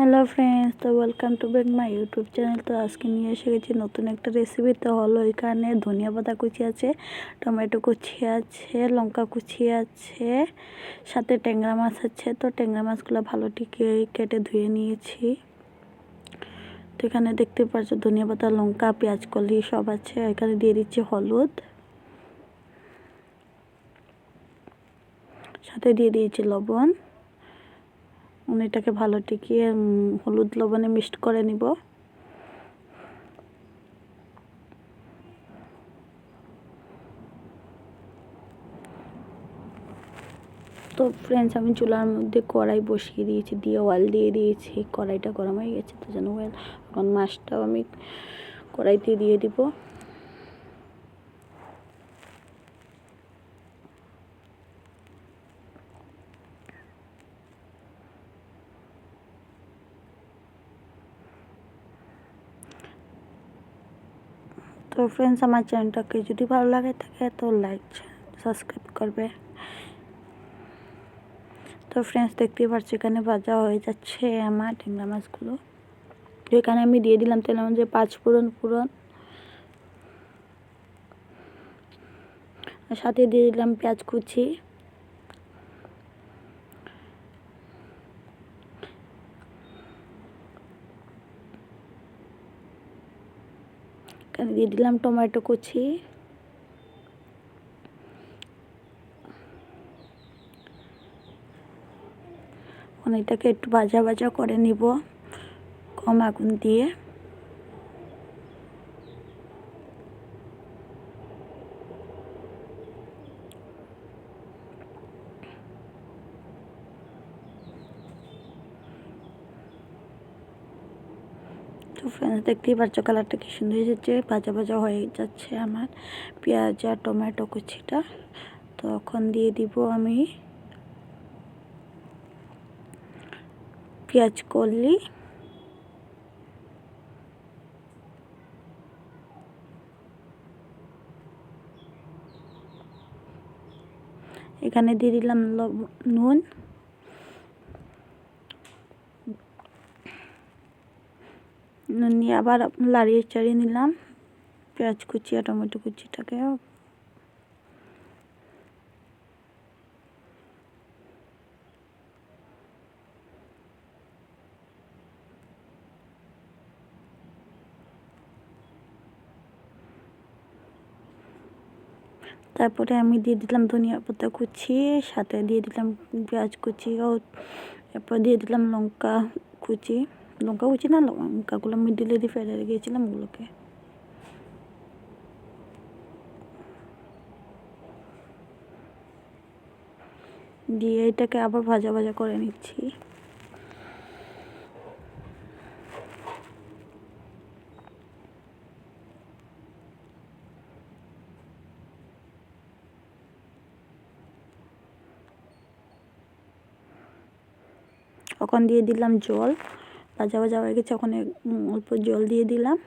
Hello friends তো welcome to back my YouTube channel তো আজকে নিয়ে এসে গেছি নতুন একটা রেসিপি তো হলো এখানে ধনিয়া পাতা কুচি আছে, টমেটো কুচি আছে, লঙ্কা কুচি আছে, সাথে ট্যাংরা মাছ আছে। তো ট্যাংরা মাছগুলো ভালো টিকে কেটে ধুয়ে নিয়েছি। তো এখানে দেখতে পাচ্ছ ধনিয়া পাতা, লঙ্কা, পেঁয়াজ, কলি সব আছে। এখানে দিয়ে দিচ্ছি হলুদ। সাথে দিয়ে দিয়েছি লবণ। এটাকে ভালো টিকিয়ে হলুদ লবণে মিক্সড করে নিব। তো ফ্রেন্ডস আমি চুলার মধ্যে কড়াই বসিয়ে দিয়েছি, দিয়ে অয়েল দিয়ে দিয়েছি, কড়াইটা গরম হয়ে গেছে, তো যেন অয়েল এখন মাছটাও আমি কড়াইতে দিয়ে দিব। তো ফ্রেন্ডস আমার চ্যানেলটাকে যদি ভালো লাগে থাকে, তো লাইক সাবস্ক্রাইব করবে। তো ফ্রেন্ডস দেখতেই পারছি, এখানে ভাজা হয়ে যাচ্ছে আমার টেংরা মাছগুলো তো এখানে আমি দিয়ে দিলাম তেল যে পাঁচ পুরন পুরন সাথে দিয়ে দিলাম পেঁয়াজ কুচি। এখানে দিয়ে দিলাম টমেটো কুচি। এটাকে একটু ভাজা ভাজা করে নিব কম আগুন দিয়ে। তো ফ্রেন্ডস দেখতেই পাচ্ছ কালারটা কি সুন্দর এসেছে? ভাজা ভাজা হয়ে যাচ্ছে আমার। পেঁয়াজ আর টমেটো কুচিটা। তখন দিয়ে দিব আমি পেঁয়াজ কলি এখানে দিয়ে দিলাম নুন। নিয়ে আবার লাড়িয়ে চাড়িয়ে নিলাম। পেঁয়াজ কুচি আর টমেটো কুচিটাকে। তারপরে আমি দিয়ে দিলাম ধনিয়া পাতা কুচি, সাথে দিয়ে দিলাম পেঁয়াজ কুচি ও এরপর দিয়ে দিলাম লঙ্কা কুচি। লঙ্কা কুচি না লঙ্কাগুলো মিডিলে দিয়ে ফেলে গিয়েছিলাম ওগুলোকে। দিয়ে এটাকে আবার ভাজা ভাজা করে নিচ্ছি। তখন দিয়ে দিলাম জল। ভাজা ভাজা হয়ে গেছে, ওখানে অল্প জল দিয়ে দিলাম।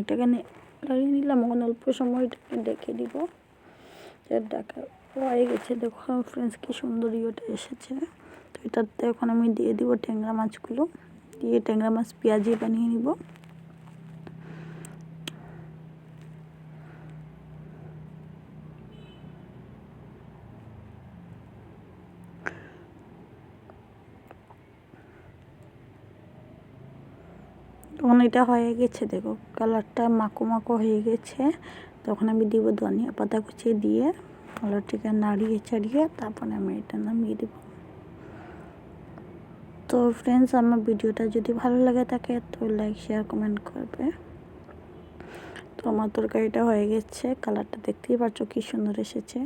এটাকে লাগিয়ে নিলাম, ওখানে অল্প সময় ডেকে দিব। ডাকা হয়ে গেছে। দেখো ফ্রেন্ডস কি সুন্দর ইয়েটা এসেছে। তো এটাতে এখন আমি দিয়ে দিব ট্যাংরা মাছগুলো। দিয়ে ট্যাংরা মাছ পেঁয়াজি বানিয়ে নিব। তখন এটা হয়ে গেছে, দেখো। কালারটা মাকো মাকো হয়ে গেছে। তখন আমি দিব ধনিয়া পাতা কুচিয়ে দিয়ে। কালারটিকে নাড়িয়ে ছাড়িয়ে তারপরে আমি এটা নামিয়ে দেব। তো ফ্রেন্ডস আমার ভিডিওটা যদি ভালো লাগে থাকে তো লাইক শেয়ার কমেন্ট করবে। তো আমার তরকারিটা হয়ে গেছে কালারটা দেখতেই পাচ্ছ কী সুন্দর এসেছে।